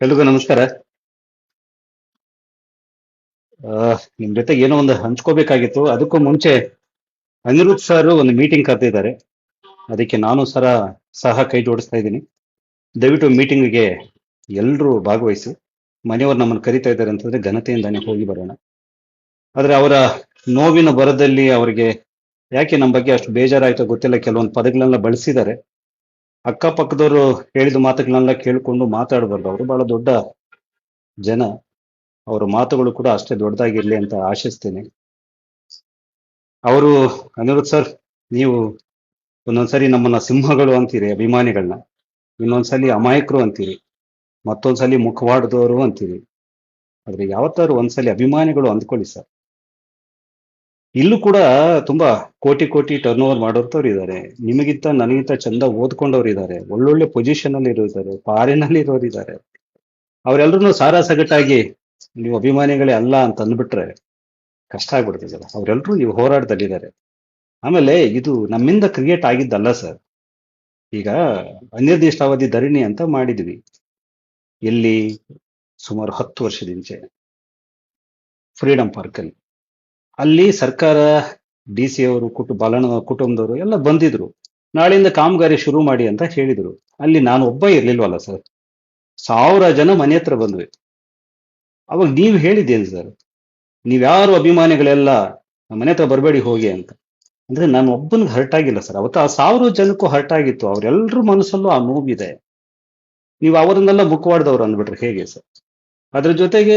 ಎಲ್ರಿಗೂ ನಮಸ್ಕಾರ. ನಿಮ್ ಜೊತೆ ಏನೋ ಒಂದು ಹಂಚ್ಕೋಬೇಕಾಗಿತ್ತು. ಅದಕ್ಕೂ ಮುಂಚೆ ಅನಿರುದ್ ಸರ್ ಒಂದು ಮೀಟಿಂಗ್ ಕರೆದಿದ್ದಾರೆ. ಅದಕ್ಕೆ ನಾನು ಸರ ಸಹ ಕೈ ಜೋಡಿಸ್ತಾ ಇದ್ದೀನಿ. ದಯವಿಟ್ಟು ಮೀಟಿಂಗ್ಗೆ ಎಲ್ಲರೂ ಭಾಗವಹಿಸಿ. ಮನೆಯವರು ನಮ್ಮನ್ನು ಕರಿತಾ ಇದ್ದಾರೆ ಅಂತಂದ್ರೆ ಘನತೆಯಿಂದಾನೆ ಹೋಗಿ ಬರೋಣ. ಆದ್ರೆ ಅವರ ನೋವಿನ ಬರದಲ್ಲಿ ಅವರಿಗೆ ಯಾಕೆ ನಮ್ಮ ಬಗ್ಗೆ ಅಷ್ಟು ಬೇಜಾರಾಯ್ತೋ ಗೊತ್ತಿಲ್ಲ. ಕೆಲವೊಂದು ಪದಗಳನ್ನ ಬಳಸಿದ್ದಾರೆ. ಅಕ್ಕಪಕ್ಕದವರು ಹೇಳಿದ ಮಾತುಗಳನ್ನೆಲ್ಲ ಕೇಳಿಕೊಂಡು ಮಾತಾಡಬಾರ್ದು. ಅವರು ಬಹಳ ದೊಡ್ಡ ಜನ. ಅವರ ಮಾತುಗಳು ಕೂಡ ಅಷ್ಟೇ ದೊಡ್ಡದಾಗಿರ್ಲಿ ಅಂತ ಆಶಿಸ್ತೇನೆ. ಅವರು, ಅನಿರುದ್ಧ ಸರ್, ನೀವು ಒಂದೊಂದ್ಸರಿ ನಮ್ಮನ್ನ ಸಿಂಹಗಳು ಅಂತೀರಿ ಅಭಿಮಾನಿಗಳನ್ನ ಇನ್ನೊಂದ್ಸಲಿ ಅಮಾಯಕರು ಅಂತೀರಿ. ಮತ್ತೊಂದ್ಸಲಿ ಮುಖವಾಡದವರು ಅಂತೀರಿ. ಆದ್ರೆ ಯಾವತ್ತಾದ್ರು ಒಂದ್ಸಲಿ ಅಭಿಮಾನಿಗಳು ಅಂದ್ಕೊಳ್ಳಿ ಸರ್. ಇಲ್ಲೂ ಕೂಡ ತುಂಬಾ ಕೋಟಿ ಕೋಟಿ ಟರ್ನ್ ಓವರ್ ಮಾಡೋರ್ತವ್ರು ಇದ್ದಾರೆ ನಿಮಗಿಂತ ನನಗಿಂತ ಚಂದ ಓದ್ಕೊಂಡವ್ರು ಇದ್ದಾರೆ ಒಳ್ಳೊಳ್ಳೆ ಪೊಸಿಷನ್ ಅಲ್ಲಿ ಇರೋರು ಫಾರಿನಲ್ಲಿ ಇರೋರು ಇದ್ದಾರೆ ಅವರೆಲ್ಲರೂ ಸಾರಾ ಸಗಟಾಗಿ ನೀವು ಅಭಿಮಾನಿಗಳೇ ಅಲ್ಲ ಅಂತ ಅಂದ್ಬಿಟ್ರೆ ಕಷ್ಟ ಆಗ್ಬಿಡ್ತದೆ ಸರ್. ಅವರೆಲ್ಲರೂ ನೀವು ಹೋರಾಟದಲ್ಲಿದ್ದಾರೆ. ಆಮೇಲೆ ಇದು ನಮ್ಮಿಂದ ಕ್ರಿಯೇಟ್ ಆಗಿದ್ದಲ್ಲ ಸರ್. ಈಗ ಅನಿರ್ದಿಷ್ಟಾವಧಿ ಧರಣಿ ಅಂತ ಮಾಡಿದ್ವಿ. ಎಲ್ಲಿ? ಸುಮಾರು ಹತ್ತು ವರ್ಷದಿಂಚೆ ಫ್ರೀಡಂ ಪಾರ್ಕ್ ಅಲ್ಲಿ. ಅಲ್ಲಿ ಸರ್ಕಾರ ಡಿ ಸಿ ಅವರು, ಕುಟು, ಬಾಲಣ್ಣ ಕುಟುಂಬದವರು ಎಲ್ಲ ಬಂದಿದ್ರು. ನಾಳೆಯಿಂದ ಕಾಮಗಾರಿ ಶುರು ಮಾಡಿ ಅಂತ ಹೇಳಿದ್ರು. ಅಲ್ಲಿ ನಾನು ಒಬ್ಬ ಇರ್ಲಿಲ್ವಲ್ಲ ಸರ್? ಸಾವಿರ ಜನ ಮನೆ ಹತ್ರ ಬಂದ್ವಿ. ಅವಾಗ ನೀವು ಹೇಳಿದ್ದೇನು ಸರ್? ನೀವ್ಯಾರು ಅಭಿಮಾನಿಗಳೆಲ್ಲ ಮನೆ ಹತ್ರ ಬರಬೇಡಿ ಹೋಗಿ ಅಂತ. ಅಂದ್ರೆ ನಾನು ಒಬ್ಬನಿಗೆ ಹರ್ಟ್ ಆಗಿಲ್ಲ ಸರ್. ಅವತ್ತು ಆ ಸಾವಿರ ಜನಕ್ಕೂ ಹರ್ಟ್ ಆಗಿತ್ತು. ಅವರೆಲ್ಲರ ಮನಸ್ಸಲ್ಲೂ ಆ ನೋವಿದೆ. ನೀವು ಅವರನ್ನೆಲ್ಲ ಮುಖವಾಡ್ದವ್ರು ಅಂದ್ಬಿಟ್ರೆ ಹೇಗೆ ಸರ್? ಅದ್ರ ಜೊತೆಗೆ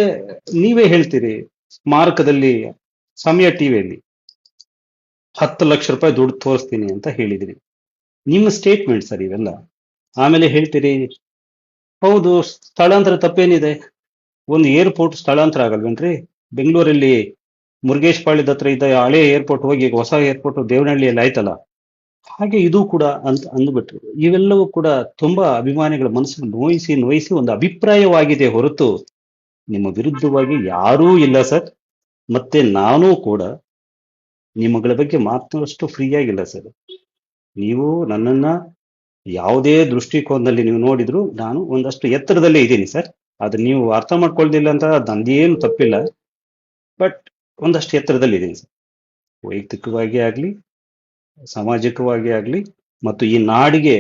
ನೀವೇ ಹೇಳ್ತೀರಿ ಸ್ಮಾರಕದಲ್ಲಿ ಸಮಯ ಟಿವಿಯಲ್ಲಿ ಹತ್ತು ಲಕ್ಷ ರೂಪಾಯಿ ದುಡ್ಡು ತೋರಿಸ್ತೀನಿ ಅಂತ ಹೇಳಿದಿರಿ. ನಿಮ್ಮ ಸ್ಟೇಟ್ಮೆಂಟ್ ಸರ್ ಇವೆಲ್ಲ. ಆಮೇಲೆ ಹೇಳ್ತೀರಿ, ಹೌದು, ಸ್ಥಳಾಂತರ ತಪ್ಪೇನಿದೆ? ಒಂದು ಏರ್ಪೋರ್ಟ್ ಸ್ಥಳಾಂತರ ಆಗಲ್ವೇನ್ರಿ? ಬೆಂಗಳೂರಲ್ಲಿ ಮುರುಗೇಶ್ ಪಾಳ್ಯದ ಹತ್ರ ಇದ್ದ ಹಳೆ ಏರ್ಪೋರ್ಟ್ ಹೋಗಿ ಈಗ ಹೊಸ ಏರ್ಪೋರ್ಟ್ ದೇವನಹಳ್ಳಿಯಲ್ಲಿ ಆಯ್ತಲ್ಲ? ಹಾಗೆ ಇದು ಕೂಡ ಅಂತ ಅಂದ್ಬಿಟ್ರು. ಇವೆಲ್ಲವೂ ಕೂಡ ತುಂಬಾ ಅಭಿಮಾನಿಗಳ ಮನಸ್ಸನ್ನು ನೋಯಿಸಿ ನೋಯಿಸಿ ಒಂದು ಅಭಿಪ್ರಾಯವಾಗಿದೆ ಹೊರತು ನಿಮ್ಮ ವಿರುದ್ಧವಾಗಿ ಯಾರೂ ಇಲ್ಲ ಸರ್. ಮತ್ತೆ ನಾನೂ ಕೂಡ ನಿಮ್ಮಗಳ ಬಗ್ಗೆ ಮಾತನಾಡಷ್ಟು ಫ್ರೀ ಆಗಿಲ್ಲ ಸರ್ ನೀವು ನನ್ನನ್ನ ಯಾವುದೇ ದೃಷ್ಟಿಕೋನದಲ್ಲಿ ನೀವು ನೋಡಿದ್ರು ನಾನು ಒಂದಷ್ಟು ಎತ್ತರದಲ್ಲೇ ಇದ್ದೀನಿ ಸರ್ ಅದು ನೀವು ಅರ್ಥ ಮಾಡ್ಕೊಳ್ದಿಲ್ಲ ಅಂತ ನಂದೇನು ತಪ್ಪಿಲ್ಲ. ಬಟ್ ಒಂದಷ್ಟು ಎತ್ತರದಲ್ಲಿ ಇದ್ದೀನಿ ಸರ್ ವೈಯಕ್ತಿಕವಾಗಿ ಆಗಲಿ, ಸಾಮಾಜಿಕವಾಗಿ ಆಗಲಿ ಮತ್ತು ಈ ನಾಡಿಗೆ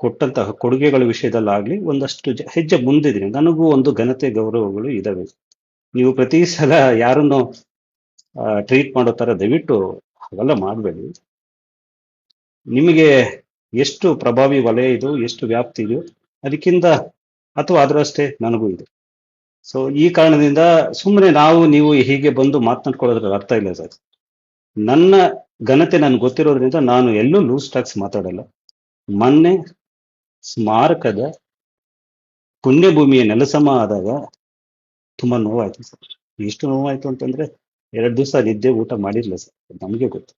ಕೊಟ್ಟಂತಹ ಕೊಡುಗೆಗಳ ವಿಷಯದಲ್ಲಾಗ್ಲಿ ಒಂದಷ್ಟು ಹೆಜ್ಜೆ ಮುಂದಿದ್ದೀನಿ. ನನಗೂ ಒಂದು ಘನತೆ ಗೌರವಗಳು ಇದಾವೆ ನೀವು ಪ್ರತಿ ಸಲ ಯಾರನ್ನು ಟ್ರೀಟ್ ಮಾಡೋ ಥರ ದಯವಿಟ್ಟು ಅವೆಲ್ಲ ಮಾಡಬೇಡಿ. ನಿಮಗೆ ಎಷ್ಟು ಪ್ರಭಾವಿ ವಲಯ ಇದು, ಎಷ್ಟು ವ್ಯಾಪ್ತಿ ಇದೆಯೋ ಅದಕ್ಕಿಂತ ಅಥವಾ ಅದರಷ್ಟೇ ನನಗೂ ಇದೆ. ಸೊ ಈ ಕಾರಣದಿಂದ ಸುಮ್ಮನೆ ನಾವು, ನೀವು ಹೀಗೆ ಬಂದು ಮಾತನಾಡ್ಕೊಳ್ಳೋದ್ರ ಅರ್ಥ ಇಲ್ಲ ಸರ್. ನನ್ನ ಘನತೆ ನನ್ಗೆ ಗೊತ್ತಿರೋದ್ರಿಂದ ನಾನು ಎಲ್ಲೂ ಲೂಸ್ ಟಾಕ್ಸ್ ಮಾತಾಡಲ್ಲ. ಮೊನ್ನೆ ಸ್ಮಾರಕದ ಪುಣ್ಯಭೂಮಿಯ ನೆಲಸಮ ಆದಾಗ ತುಂಬಾ ನೋವಾಯ್ತು ಸರ್. ಎಷ್ಟು ನೋವಾಯ್ತು ಅಂತಂದ್ರೆ ಎರಡು ದಿವಸ ನಿದ್ದೆ ಊಟ ಮಾಡಿರ್ಲಿಲ್ಲ ಸರ್. ನಮಗೆ ಗೊತ್ತು.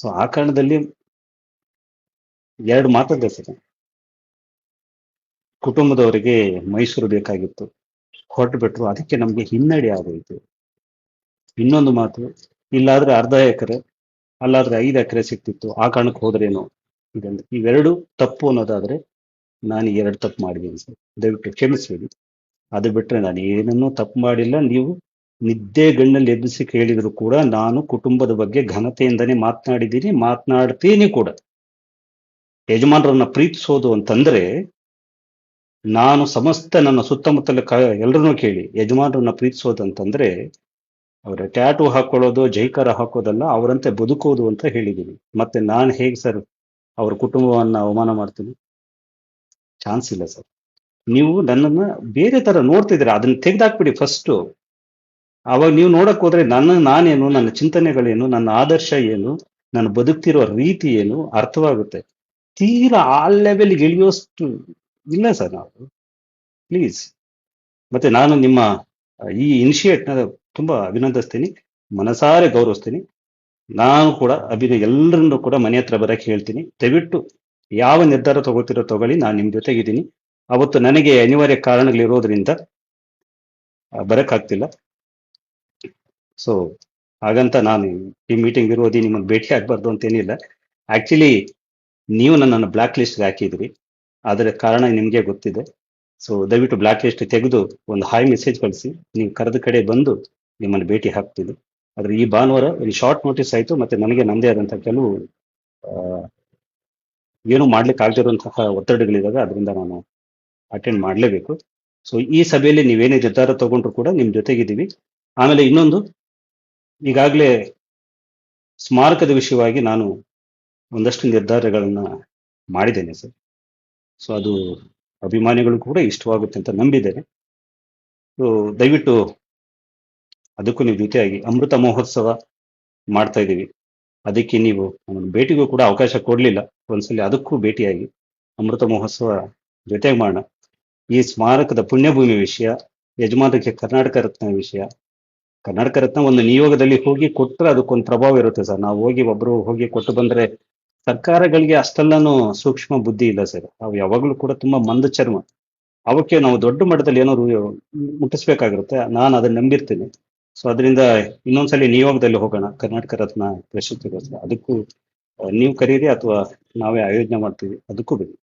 ಸೊ ಆ ಕಾರಣದಲ್ಲಿ ಎರಡು ಮಾತದ್ದೆ ಸರ್. ಕುಟುಂಬದವರಿಗೆ ಮೈಸೂರು ಬೇಕಾಗಿತ್ತು. ಹೊರಟು ಬಿಟ್ರು. ಅದಕ್ಕೆ ನಮ್ಗೆ ಹಿನ್ನಡೆ ಆಗೋಯ್ತು. ಇನ್ನೊಂದು ಮಾತು, ಇಲ್ಲಾದ್ರೆ ಅರ್ಧ ಎಕರೆ, ಅಲ್ಲಾದ್ರೆ ಐದು ಎಕರೆ ಸಿಕ್ತಿತ್ತು ಆ ಕಾರಣಕ್ಕೆ ಹೋದ್ರೇನು? ಇದೆ ಇವೆರಡು ತಪ್ಪು ಅನ್ನೋದಾದ್ರೆ ನಾನು ಎರಡು ತಪ್ಪು ಮಾಡಿದ್ದೀನಿ ಸರ್. ದಯವಿಟ್ಟು ಕ್ಷಮಿಸ್ಬೇಡಿ. ಅದು ಬಿಟ್ರೆ ನಾನು ಏನನ್ನೂ ತಪ್ಪು ಮಾಡಿಲ್ಲ. ನೀವು ನಿದ್ದೆ ಗಣ್ಣಲ್ಲಿ ಎಬ್ಬಿಸಿ ಕೇಳಿದ್ರು ಕೂಡ ನಾನು ಕುಟುಂಬದ ಬಗ್ಗೆ ಘನತೆಯಿಂದನೇ ಮಾತನಾಡಿದ್ದೀನಿ. ಮಾತನಾಡ್ತೀನಿ ಕೂಡ. ಯಜಮಾನರನ್ನ ಪ್ರೀತಿಸೋದು ಅಂತಂದ್ರೆ ನಾನು ಸಮಸ್ತ ನನ್ನ ಸುತ್ತಮುತ್ತಲ ಕ ಕೇಳಿ, ಯಜಮಾನರನ್ನ ಪ್ರೀತಿಸೋದು ಅಂತಂದ್ರೆ ಅವರ ಟ್ಯಾಟು ಹಾಕೊಳ್ಳೋದು, ಜೈಕಾರ ಹಾಕೋದಲ್ಲ, ಅವರಂತೆ ಬದುಕೋದು ಅಂತ ಹೇಳಿದ್ದೀನಿ. ಮತ್ತೆ ನಾನು ಹೇಗೆ ಸರ್ ಅವ್ರ ಕುಟುಂಬವನ್ನ ಅವಮಾನ ಮಾಡ್ತೀನಿ? ಚಾನ್ಸ್ ಇಲ್ಲ ಸರ್. ನೀವು ನನ್ನನ್ನು ಬೇರೆ ತರ ನೋಡ್ತಿದ್ದೀರಾ? ಅದನ್ನ ತೆಗೆದಾಕ್ಬಿಡಿ ಫಸ್ಟ್ ಅವಾಗ ನೀವು ನೋಡಕ್ ಹೋದ್ರೆ ನನ್ನ ನಾನೇನು, ನನ್ನ ಚಿಂತನೆಗಳೇನು, ನನ್ನ ಆದರ್ಶ ಏನು, ನಾನು ಬದುಕ್ತಿರೋ ರೀತಿ ಏನು ಅರ್ಥವಾಗುತ್ತೆ. ತೀರಾ ಆ ಲೆವೆಲ್ಗೆ ಇಳಿಯೋಷ್ಟು ಇಲ್ಲ ಸರ್ ನಾವು. ಪ್ಲೀಸ್ ಮತ್ತೆ ನಾನು ನಿಮ್ಮ, ಈ ಇನಿಷಿಯೇಟ್ನ ತುಂಬಾ ಅಭಿನಂದಿಸ್ತೀನಿ. ಮನಸಾರೆ ಗೌರವಿಸ್ತೀನಿ. ನಾನು ಕೂಡ ಅಭಿನಯ ಎಲ್ಲರನ್ನೂ ಕೂಡ ಮನೆ ಹತ್ರ ಬರಕ್ಕೆ ಹೇಳ್ತೀನಿ. ದಯವಿಟ್ಟು ಯಾವ ನಿರ್ಧಾರ ತಗೋತಿರೋ ತಗೊಳ್ಳಿ, ನಾನು ನಿಮ್ ಜೊತೆಗಿದ್ದೀನಿ. ಅವತ್ತು ನನಗೆ ಅನಿವಾರ್ಯ ಕಾರಣಗಳಿರೋದ್ರಿಂದ ಬರೋಕ್ಕಾಗ್ತಿಲ್ಲ ಸೊ ಹಾಗಂತ ನಾನು ಈ ಮೀಟಿಂಗ್ ವಿರೋಧಿ ನಿಮ್ಮನ್ನು ಭೇಟಿ ಆಗಬಾರ್ದು ಅಂತೇನಿಲ್ಲ ಆಕ್ಚುಲಿ ನೀವು ನನ್ನನ್ನು ಬ್ಲಾಕ್ ಲಿಸ್ಟ್ಗೆ ಹಾಕಿದ್ರಿ. ಅದರ ಕಾರಣ ನಿಮಗೆ ಗೊತ್ತಿದೆ. ಸೊ ದಯವಿಟ್ಟು ಬ್ಲಾಕ್ ಲಿಸ್ಟ್ ತೆಗೆದು ಒಂದು ಹಾಯ್ ಮೆಸೇಜ್ ಕಳಿಸಿ. ನೀವು ಕರೆದ ಕಡೆ ಬಂದು ನಿಮ್ಮನ್ನು ಭೇಟಿ ಹಾಕ್ತೀನಿ. ಆದರೆ ಈ ಭಾನುವಾರ ಶಾರ್ಟ್ ನೋಟಿಸ್ ಆಯಿತು ಮತ್ತೆ ನನಗೆ ನಂದೇ ಆದಂಥ ಕೆಲವು ಏನು ಮಾಡ್ಲಿಕ್ಕೆ ಆಗದಿರುವಂತಹ ಒತ್ತಡಗಳಿದಾವೆ ಅದರಿಂದ ನಾನು ಅಟೆಂಡ್ ಮಾಡಲೇಬೇಕು. ಸೊ ಈ ಸಭೆಯಲ್ಲಿ ನೀವೇನೇ ನಿರ್ಧಾರ ತಗೊಂಡ್ರು ಕೂಡ ನಿಮ್ಮ ಜೊತೆಗಿದ್ದೀವಿ. ಆಮೇಲೆ ಇನ್ನೊಂದು, ಈಗಾಗಲೇ ಸ್ಮಾರಕದ ವಿಷಯವಾಗಿ ನಾನು ಒಂದಷ್ಟು ನಿರ್ಧಾರಗಳನ್ನ ಮಾಡಿದ್ದೇನೆ ಸರ್. ಸೊ ಅದು ಅಭಿಮಾನಿಗಳು ಕೂಡ ಇಷ್ಟವಾಗುತ್ತೆ ಅಂತ ನಂಬಿದ್ದೇನೆ. ಸೊ ದಯವಿಟ್ಟು ಅದಕ್ಕೂ ನೀವು ಜೊತೆಯಾಗಿ ಅಮೃತ ಮಹೋತ್ಸವ ಮಾಡ್ತಾ ಇದ್ದೀವಿ. ಅದಕ್ಕೆ ನೀವು ನಮ್ಮನ್ನು ಭೇಟಿಗೂ ಕೂಡ ಅವಕಾಶ ಕೊಡಲಿಲ್ಲ. ಒಂದ್ಸಲಿ ಅದಕ್ಕೂ ಭೇಟಿಯಾಗಿ ಅಮೃತ ಮಹೋತ್ಸವ ಜೊತೆಗೆ ಮಾಡೋಣ. ಈ ಸ್ಮಾರಕದ ಪುಣ್ಯಭೂಮಿ ವಿಷಯ, ಯಜಮಾನರಿಗೆ ಕರ್ನಾಟಕ ರತ್ನ ವಿಷಯ. ಕರ್ನಾಟಕ ರತ್ನ ಒಂದು ನಿಯೋಗದಲ್ಲಿ ಹೋಗಿ ಕೊಟ್ಟರೆ ಅದಕ್ಕೊಂದು ಪ್ರಭಾವ ಇರುತ್ತೆ ಸರ್. ನಾವು ಹೋಗಿ ಒಬ್ರು ಹೋಗಿ ಕೊಟ್ಟು ಬಂದ್ರೆ ಸರ್ಕಾರಗಳಿಗೆ ಅಷ್ಟೆಲ್ಲಾನು ಸೂಕ್ಷ್ಮ ಬುದ್ಧಿ ಇಲ್ಲ ಸರ್. ಅವು ಯಾವಾಗಲೂ ಕೂಡ ತುಂಬಾ ಮಂದ ಚರ್ಮ. ಅವಕ್ಕೆ ನಾವು ದೊಡ್ಡ ಮಟ್ಟದಲ್ಲಿ ಏನಾದ್ರು ಮುಟ್ಟಿಸ್ಬೇಕಾಗಿರುತ್ತೆ. ನಾನು ಅದನ್ನ ನಂಬಿರ್ತೀನಿ. ಸೊ ಅದರಿಂದ ಇನ್ನೊಂದ್ಸಲಿ ನಿಯೋಗದಲ್ಲಿ ಹೋಗೋಣ. ಕರ್ನಾಟಕ ರತ್ನ ಪ್ರಶಸ್ತಿಗೋಸ್ಕರ. ಅದಕ್ಕೂ ನೀವು ಕರೀರಿ ಅಥವಾ ನಾವೇ ಆಯೋಜನೆ ಮಾಡ್ತೀವಿ. ಅದಕ್ಕೂ ಬೇಕು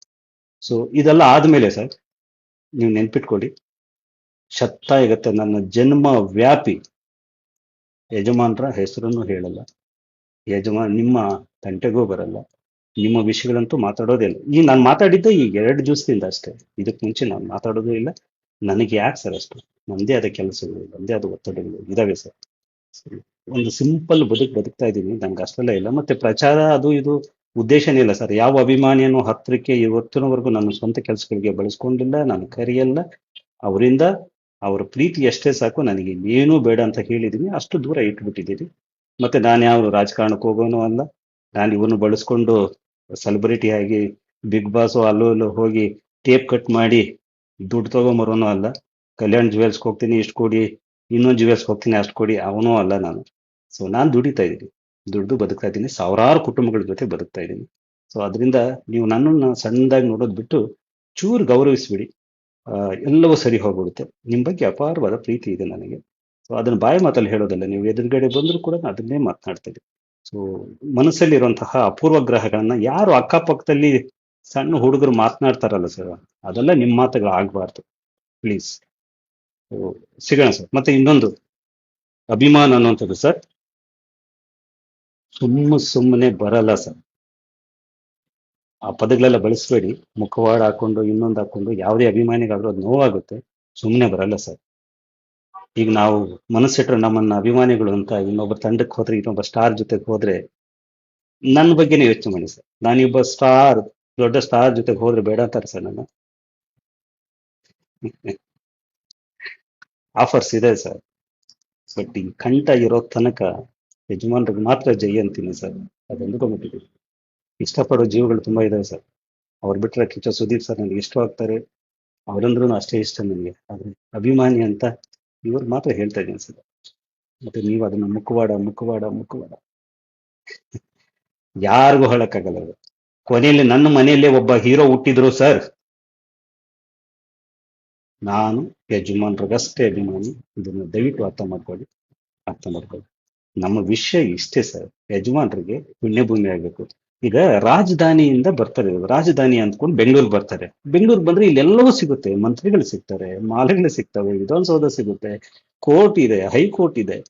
ಸೊ ಇದೆಲ್ಲ ಆದ್ಮೇಲೆ ಸರ್ ನೀವು ನೆನ್ಪಿಟ್ಕೊಳ್ಳಿ. ಇರುತ್ತೆ ನನ್ನ ಜನ್ಮ ವ್ಯಾಪಿ ಯಜಮಾನರ ಹೆಸರನ್ನು ಹೇಳಲ್ಲ. ಯಜಮಾನ್ ನಿಮ್ಮ ತಂಟೆಗೂ ಬರಲ್ಲ. ನಿಮ್ಮ ವಿಷಯಗಳಂತೂ ಮಾತಾಡೋದೇ ಇಲ್ಲ. ಈ ನಾನು ಮಾತಾಡಿದ್ದೆ ಈ ಎರಡು ದಿವಸದಿಂದ ಅಷ್ಟೇ. ಇದಕ್ಕೆ ಮುಂಚೆ ನಾನು ಮಾತಾಡೋದು ಇಲ್ಲ. ನನಗೆ ಯಾಕೆ ಸರ್ ಅಷ್ಟು? ನಂದೇ ಆದ ಕೆಲಸಗಳು, ನಂದೇ ಆದ ಒತ್ತಡಗಳು ಇದಾವೆ ಸರಿ. ಒಂದು ಸಿಂಪಲ್ ಬದುಕು ಬದುಕ್ತಾ ಇದ್ದೀನಿ. ನಂಗೆ ಅಷ್ಟೆಲ್ಲ ಇಲ್ಲ. ಮತ್ತೆ ಪ್ರಚಾರ ಅದು ಇದು ಉದ್ದೇಶನೇ ಇಲ್ಲ ಸರ್. ಯಾವ ಅಭಿಮಾನಿಯನ್ನು ಹತ್ತಿರಕ್ಕೆ ಇವತ್ತಿನವರೆಗೂ ನನ್ನ ಸ್ವಂತ ಕೆಲಸಗಳಿಗೆ ಬಳಸ್ಕೊಂಡಿಲ್ಲ ನಾನು ಕರೆಯಲ್ಲ, ಅವರಿಂದ ಅವರ ಪ್ರೀತಿ ಎಷ್ಟೇ ಸಾಕು ನನಗೆ ಏನೂ ಬೇಡ ಅಂತ ಹೇಳಿದ್ದೀನಿ ಅಷ್ಟು ದೂರ ಇಟ್ಬಿಟ್ಟಿದ್ದೀನಿ ಮತ್ತೆ ನಾನು ಯಾವ ರಾಜಕಾರಣಕ್ಕೆ ಹೋಗೋನು ಅಲ್ಲ, ನಾನು ಇವನು ಬಳಸ್ಕೊಂಡು ಸೆಲೆಬ್ರಿಟಿ ಆಗಿ ಬಿಗ್ ಬಾಸ್ ಅಲ್ಲೂ ಹೋಗಿ ಟೇಪ್ ಕಟ್ ಮಾಡಿ ದುಡ್ಡು ತಗೊಂಬರೋನು ಅಲ್ಲ, ಕಲ್ಯಾಣ್ ಜುವೆಲ್ಸ್ಗೆ ಹೋಗ್ತೀನಿ, ಇಷ್ಟು ಕೊಡಿ, ಇನ್ನೊಂದು ಜುವೆಲ್ಸ್ಗೆ ಹೋಗ್ತೀನಿ, ಅಷ್ಟು ಕೊಡಿ, ಅವನೂ ಅಲ್ಲ ನಾನು. ಸೊ ನಾನು ದುಡಿತಾ ಇದ್ದೀನಿ. ದುಡ್ದು ಬದುಕ್ತಾ ಇದ್ದೀನಿ ಸಾವಿರಾರು ಕುಟುಂಬಗಳ ಜೊತೆ ಬದುಕ್ತಾ ಇದ್ದೀನಿ ಸೊ ಅದರಿಂದ ನೀವು ನನ್ನನ್ನು ಸಣ್ಣದಾಗಿ ನೋಡೋದು ಬಿಟ್ಟು ಚೂರು ಗೌರವಿಸ್ಬಿಡಿ. ಎಲ್ಲವೂ ಸರಿ ಹೋಗ್ಬಿಡುತ್ತೆ. ನಿಮ್ಮ ಬಗ್ಗೆ ಅಪಾರವಾದ ಪ್ರೀತಿ ಇದೆ ನನಗೆ. ಸೊ ಅದನ್ನು ಬಾಯಿ ಮಾತಲ್ಲಿ ಹೇಳೋದಲ್ಲ, ನೀವು ಎದುರುಗಡೆ ಬಂದರೂ ಕೂಡ ನಾನು ಅದನ್ನೇ ಮಾತನಾಡ್ತೀವಿ ಸೊ ಮನಸ್ಸಲ್ಲಿರುವಂತಹ ಅಪೂರ್ವ ಗ್ರಹಗಳನ್ನ ಯಾರು ಅಕ್ಕಪಕ್ಕದಲ್ಲಿ ಸಣ್ಣ ಹುಡುಗರು ಮಾತನಾಡ್ತಾರಲ್ಲ ಸರ್ ಅದೆಲ್ಲ ನಿಮ್ಮ ಮಾತುಗಳು ಆಗಬಾರ್ದು. ಪ್ಲೀಸ್ ಸಿಗೋಣ ಸರ್ ಮತ್ತೆ ಇನ್ನೊಂದು. ಅಭಿಮಾನ ಅನ್ನುವಂಥದ್ದು ಸರ್ ಸುಮ್ಮ ಸುಮ್ಮನೆ ಬರಲ್ಲ ಸರ್. ಆ ಪದಗಳೆಲ್ಲ ಬಳಸಬೇಡಿ, ಮುಖವಾಡ ಹಾಕೊಂಡು ಇನ್ನೊಂದು ಹಾಕೊಂಡು ಯಾವುದೇ ಅಭಿಮಾನಿಗಾದ್ರೂ ಅದು ನೋವಾಗುತ್ತೆ ಸುಮ್ಮನೆ ಬರಲ್ಲ ಸರ್. ಈಗ ನಾವು ಮನಸ್ಸಿಟ್ರೆ ನಮ್ಮನ್ನ ಅಭಿಮಾನಿಗಳು ಅಂತ ಇನ್ನೊಬ್ಬ ತಂಡಕ್ಕೆ ಹೋದ್ರೆ, ಇನ್ನೊಬ್ಬ ಸ್ಟಾರ್ ಜೊತೆಗೆ ಹೋದ್ರೆ ನನ್ನ ಬಗ್ಗೆನೇ ಯೋಚನೆ ಮಾಡಿ ಸರ್. ನಾನಿಬ್ಬ ಸ್ಟಾರ್ ದೊಡ್ಡ ಸ್ಟಾರ್ ಜೊತೆಗೆ ಹೋದ್ರೆ ಬೇಡ ಅಂತಾರೆ ಸರ್ ನನ್ನ. ಆಫರ್ಸ್ ಇದೆ ಸರ್. ಬಟ್ ಈ ಕಂಠ ಇರೋ ತನಕ ಯಜಮಾನ್ರಿಗೆ ಮಾತ್ರ ಜೈ ಅಂತೀನಿ ಸರ್. ಅದೊಂದು ಗಮನಿಟ್ಟಿದ್ದೀನಿ ಇಷ್ಟಪಡೋ ಜೀವಗಳು ತುಂಬಾ ಇದಾವೆ ಸರ್. ಅವ್ರು ಬಿಟ್ರೆ ಕಿಚ್ಚ ಸುದೀಪ್ ಸರ್ ನನಗೆ ಇಷ್ಟವಾಗ್ತಾರೆ ಅವರಂದ್ರೂ ಅಷ್ಟೇ ಇಷ್ಟ ನನಗೆ. ಆದ್ರೆ ಅಭಿಮಾನಿ ಅಂತ ಇವ್ರು ಮಾತ್ರ ಹೇಳ್ತಾ ಇದ್ದೀನಿ ಸರ್. ಮತ್ತೆ ನೀವು ಅದನ್ನ ಮುಖವಾಡ ಮುಖವಾಡ ಮುಖವಾಡ. ಯಾರಿಗೂ ಹೇಳಕ್ಕಾಗಲ್ಲ ಅದು ಕೊನೆಯಲ್ಲಿ ನನ್ನ ಮನೆಯಲ್ಲೇ ಒಬ್ಬ ಹೀರೋ ಹುಟ್ಟಿದ್ರು ಸರ್. ನಾನು ಯಜಮಾನ್ರಿಗಷ್ಟೇ ಅಭಿಮಾನಿ. ಇದನ್ನ ದಯವಿಟ್ಟು ಅರ್ಥ ಮಾಡ್ಕೊಳ್ಳಿ. ಅರ್ಥ ಮಾಡ್ಕೊಳ್ಳಿ. ನಮ್ಮ ವಿಷಯ ಇಷ್ಟೇ ಸರ್. ಯಜಮಾನ್ರಿಗೆ ಪುಣ್ಯಭೂಮಿ ಆಗ್ಬೇಕು. ಈಗ ರಾಜಧಾನಿಯಿಂದ ಬರ್ತಾರೆ. ರಾಜಧಾನಿ ಅಂದ್ಕೊಂಡು ಬೆಂಗಳೂರು ಬರ್ತಾರೆ. ಬೆಂಗಳೂರು ಬಂದ್ರೆ ಇಲ್ಲೆಲ್ಲವೂ ಸಿಗುತ್ತೆ. ಮಂತ್ರಿಗಳು ಸಿಗ್ತಾರೆ, ಮಾಲೆಗಳು ಸಿಗ್ತವೆ, ವಿಧಾನಸೌಧ ಸಿಗುತ್ತೆ, ಕೋರ್ಟ್ ಇದೆ, ಹೈಕೋರ್ಟ್ ಇದೆ.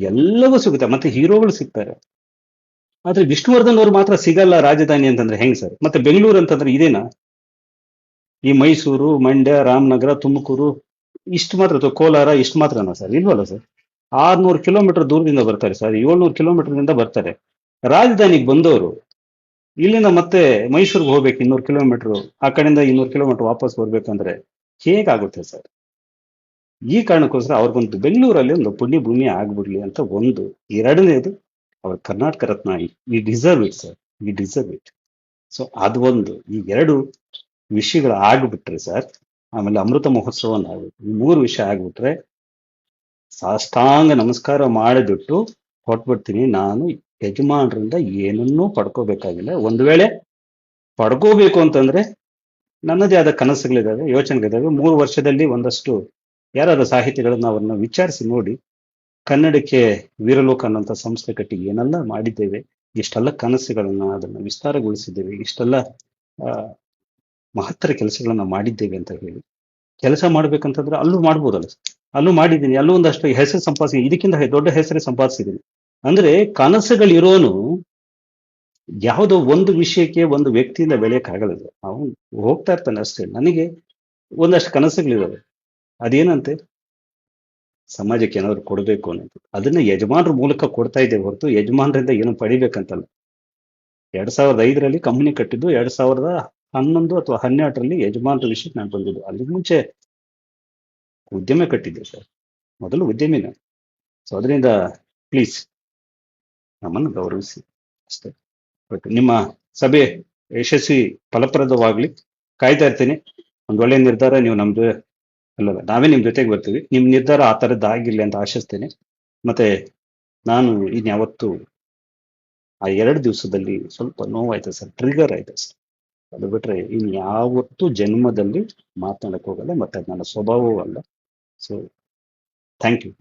ಎಲ್ಲವೂ ಸಿಗುತ್ತೆ. ಮತ್ತೆ ಹೀರೋಗಳು ಸಿಗ್ತಾರೆ. ಆದ್ರೆ ವಿಷ್ಣುವರ್ಧನ್ ಅವ್ರು ಮಾತ್ರ ಸಿಗಲ್ಲ ರಾಜಧಾನಿ ಅಂತಂದ್ರೆ ಹೆಂಗ್ ಸರ್? ಮತ್ತೆ ಬೆಂಗಳೂರು ಅಂತಂದ್ರೆ ಇದೇನಾ? ಈ ಮೈಸೂರು, ಮಂಡ್ಯ, ರಾಮನಗರ, ತುಮಕೂರು ಇಷ್ಟು ಮಾತ್ರ ಕೋಲಾರ ಇಷ್ಟು ಮಾತ್ರನಾ ಸರ್? ಇಲ್ವಲ್ಲ ಸರ್? ಆರ್ನೂರು ಕಿಲೋಮೀಟರ್ ದೂರದಿಂದ ಬರ್ತಾರೆ ಸರ್, ಏಳ್ನೂರು ಕಿಲೋಮೀಟರ್ನಿಂದ ಬರ್ತಾರೆ. ರಾಜಧಾನಿಗೆ ಬಂದವರು, ಇಲ್ಲಿಂದ ಮತ್ತೆ ಮೈಸೂರಿಗೆ ಹೋಗ್ಬೇಕು ಇನ್ನೂರು ಕಿಲೋಮೀಟರ್, ಆ ಕಡೆಯಿಂದ ಇನ್ನೂರು ಕಿಲೋಮೀಟರ್ ವಾಪಸ್ ಬರ್ಬೇಕಂದ್ರೆ ಹೇಗಾಗುತ್ತೆ ಸರ್? ಈ ಕಾರಣಕ್ಕೋಸ್ಕರ ಅವ್ರಿಗೊಂದು ಬೆಂಗಳೂರಲ್ಲಿ ಒಂದು ಪುಣ್ಯ ಭೂಮಿ ಆಗ್ಬಿಡ್ಲಿ ಅಂತ ಒಂದು, ಎರಡನೇದು ಅವ್ರ Karnataka Ratna he deserve it sir, he deserve it so ಅದು ಒಂದು. ಈ ಎರಡು ವಿಷಯಗಳು ಆಗ್ಬಿಟ್ರೆ ಸರ್, ಆಮೇಲೆ ಅಮೃತ ಮಹೋತ್ಸವ ನಾವು ಈ ಮೂರು ವಿಷಯ ಆಗ್ಬಿಟ್ರೆ ಸಾಷ್ಟಾಂಗ ನಮಸ್ಕಾರ ಮಾಡಿಬಿಟ್ಟು ಕೊಟ್ಬಿಡ್ತೀನಿ. ನಾನು ಯಜಮಾನರಿಂದ ಏನನ್ನೂ ಪಡ್ಕೋಬೇಕಾಗಿಲ್ಲ. ಒಂದು ವೇಳೆ ಪಡ್ಕೋಬೇಕು ಅಂತಂದ್ರೆ ನನ್ನದೇ ಆದ ಕನಸುಗಳಿದಾವೆ ಯೋಚನೆಗಳಿದಾವೆ ಮೂರು ವರ್ಷದಲ್ಲಿ ಒಂದಷ್ಟು ಯಾರಾದ ಸಾಹಿತಿಗಳನ್ನ ಅವರನ್ನ ವಿಚಾರಿಸಿ ನೋಡಿ ಕನ್ನಡಕ್ಕೆ ವೀರಲೋಕ ಅನ್ನೋಂಥ ಸಂಸ್ಥೆ ಕಟ್ಟಿ ಏನೆಲ್ಲ ಮಾಡಿದ್ದೇವೆ, ಇಷ್ಟೆಲ್ಲ ಕನಸುಗಳನ್ನ ಅದನ್ನ ವಿಸ್ತಾರಗೊಳಿಸಿದ್ದೇವೆ, ಇಷ್ಟೆಲ್ಲ ಮಹತ್ತರ ಕೆಲಸಗಳನ್ನ ಮಾಡಿದ್ದೇವೆ ಅಂತ ಹೇಳಿ. ಕೆಲಸ ಮಾಡ್ಬೇಕಂತಂದ್ರೆ ಅಲ್ಲೂ ಮಾಡ್ಬೋದಲ್ಲ ಅಲ್ಲೂ ಮಾಡಿದ್ದೀನಿ. ಅಲ್ಲೂ ಒಂದಷ್ಟು ಹೆಸರು ಸಂಪಾದಿಸಿ ಇದಕ್ಕಿಂತ ದೊಡ್ಡ ಹೆಸರೇ ಸಂಪಾದಿಸಿದ್ದೀನಿ. ಅಂದ್ರೆ ಕನಸುಗಳಿರೋನು ಯಾವುದೋ ಒಂದು ವಿಷಯಕ್ಕೆ ಒಂದು ವ್ಯಕ್ತಿಯಿಂದ ಬೆಳೆಯಕ್ಕಾಗಲ್ಲ. ಅವನು ಹೋಗ್ತಾ ಇರ್ತಾನೆ ಅಷ್ಟೇ. ನನಗೆ ಒಂದಷ್ಟು ಕನಸುಗಳಿರೋದು ಅದೇನಂತೆ? ಸಮಾಜಕ್ಕೆ ಏನಾದ್ರು ಕೊಡಬೇಕು ಅನ್ನೋದು. ಅದನ್ನ ಯಜಮಾನರ ಮೂಲಕ ಕೊಡ್ತಾ ಇದ್ದೇವೆ ಹೊರತು ಯಜಮಾನರಿಂದ ಏನು ಪಡಿಬೇಕಂತಲ್ಲ. ಎರಡ್ ಸಾವಿರದ ಐದರಲ್ಲಿ ಕಂಪನಿ ಕಟ್ಟಿದ್ದು, ಎರಡ್ ಸಾವಿರದ ಹನ್ನೊಂದು ಅಥವಾ ಹನ್ನೆರಡರಲ್ಲಿ ಯಜಮಾನ್ರ ವಿಷಯಕ್ಕೆ ನಾನು ಬಂದಿದ್ದು. ಅಲ್ಲಿ ಮುಂಚೆ ಉದ್ಯಮ ಕಟ್ಟಿದ್ದೆ ಸರ್. ಮೊದಲು ಉದ್ಯಮಿನ. ಸೊ ಅದರಿಂದ ಪ್ಲೀಸ್ ನಮ್ಮನ್ನು ಗೌರವಿಸಿ. ಅಷ್ಟೇ. ಓಕೆ ನಿಮ್ಮ ಸಭೆ ಯಶಸ್ವಿ ಫಲಪ್ರದವಾಗಲಿ. ಕಾಯ್ತಾ ಇರ್ತೀನಿ. ಒಂದು ಒಳ್ಳೆ ನಿರ್ಧಾರ ನೀವು ನಮ್ದು, ಅಲ್ಲ, ನಾವೇ ನಿಮ್ಮ ಜೊತೆಗೆ ಬರ್ತೀವಿ. ನಿಮ್ಮ ನಿರ್ಧಾರ ಆ ಥರದ್ದು ಆಗಿರ್ಲಿ ಅಂತ ಆಶಿಸ್ತೇನೆ. ಮತ್ತೆ ನಾನು ಇನ್ಯಾವತ್ತು ಆ ಎರಡು ದಿವಸದಲ್ಲಿ ಸ್ವಲ್ಪ ನೋವಾಯ್ತು ಸರ್. ಟ್ರಿಗರ್ ಆಯ್ತು ಸರ್. ಅದು ಬಿಟ್ರೆ ಇನ್ಯಾವತ್ತೂ ಜನ್ಮದಲ್ಲಿ ಮಾತನಾಡಕ್ಕೆ ಹೋಗಲ್ಲ. ಮತ್ತೆ ನನ್ನ ಸ್ವಭಾವವೂ ಅಲ್ಲ. So thank you.